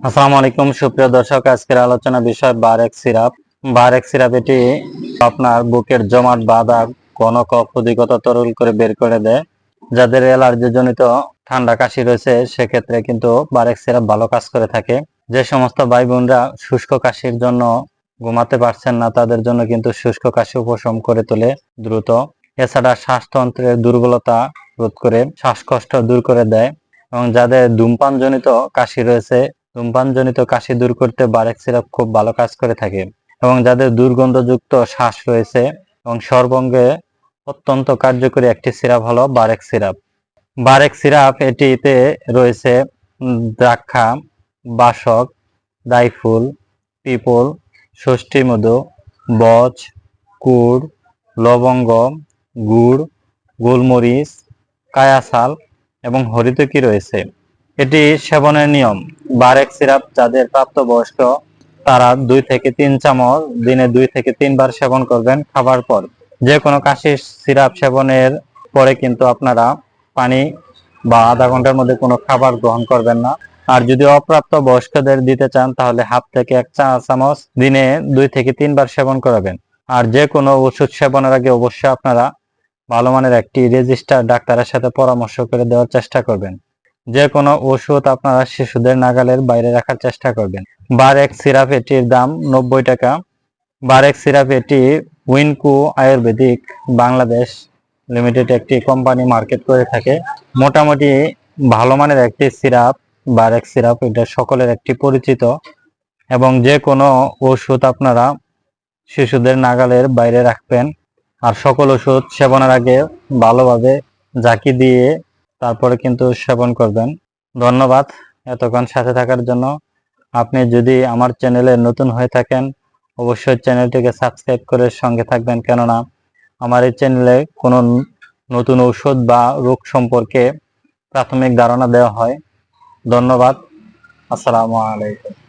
আসসালামু আলাইকুম সুপ্রিয় দর্শক। আজকের আলোচনা বিষয় বারেক সিরাপ। বারেক সিরাপ এটি আপনার বুকের জমাট বাঁধা কনক অধিকতা তরল করে বের করে দেয়, যাদের অ্যালার্জি জনিত ঠান্ডা কাশি রয়েছে, সেক্ষেত্রে কিন্তু বারেক সিরাপ ভালো কাজ করে থাকে। যে সমস্ত ভাই বোনরা শুষ্ক কাশির জন্য ঘুমাতে পারছেন না, তাদের জন্য কিন্তু শুষ্ক কাশি উপশম করে তোলে দ্রুত। এছাড়া শ্বাসতন্ত্রের দুর্বলতা রোধ করে শ্বাসকষ্ট দূর করে দেয় এবং যাদের ধূমপানজনিত কাশি রয়েছে ধূমপানজনিত কাশি দূর করতে বারেক সিরাপ খুব ভালো কাজ করে থাকে এবং যাদের দুর্গন্ধযুক্ত শ্বাস রয়েছে এবং সর্বঙ্গে অত্যন্ত কার্যকরী একটি সিরাপ হলো বারেক সিরাপ। বারেক সিরাপ এটিতে রয়েছে দ্রাক্ষা, বাসক, দাইফুল, পিপল, ষষ্ঠী মধু বজ কুড় লবঙ্গ, গুড়, গোলমরিচ কায়াশাল এবং হরিতকি রয়েছে। এটি সেবনের নিয়ম। বারেক সিরাপ যাদের প্রাপ্তবয়স্ক, তারা দুই থেকে তিন চামচ, দিনে দুই থেকে তিনবার সেবন করবেন খাবার পর। যে কোনো কাশির সিরাপ সেবনের পরে কিন্তু আপনারা পানি বা আধা ঘণ্টার মধ্যে কোনো খাবার গ্রহণ করবেন না। আর যদি অপ্রাপ্ত বয়স্কদের দিতে চান, তাহলে হাফ থেকে এক চা চামচ দিনে দুই থেকে তিনবার সেবন করাবেন। আর যে কোনো ওষুধ সেবনের আগে অবশ্যই আপনারা ভালো মানের একটি রেজিস্টার ডাক্তারের সাথে পরামর্শ করে দেওয়ার চেষ্টা করবেন। যে কোনো ওষুধ আপনারা শিশুদের নাগালের বাইরে রাখার চেষ্টা করবেন। বারেক সিরাপ এটির দাম নব্বই টাকা। বারেক সিরাপ এটি উইনকু আয়ুর্বেদিক বাংলাদেশ লিমিটেড একটি কোম্পানি মার্কেট করে থাকে। মোটামুটি ভালো মানের একটি সিরাপ, বারেক সিরাপ এটা সকলের একটি পরিচিত। এবং যে কোনো ওষুধ আপনারা শিশুদের নাগালের বাইরে রাখবেন। আর সকল ওষুধ সেবনের আগে ভালোভাবে জাকি দিয়ে তারপরে কিন্তু সেবন করবেন। ধন্যবাদ এতক্ষণ সাথে থাকার জন্য। আপনি যদি আমার চ্যানেলে নতুন হয়ে থাকেন, অবশ্যই চ্যানেলটিকে সাবস্ক্রাইব করে সঙ্গে থাকবেন। কেননা, আমার এই চ্যানেলে কোনো নতুন ঔষধ বা রোগ সম্পর্কে প্রাথমিক ধারণা দেওয়া হয়। ধন্যবাদ। আসসালামু আলাইকুম।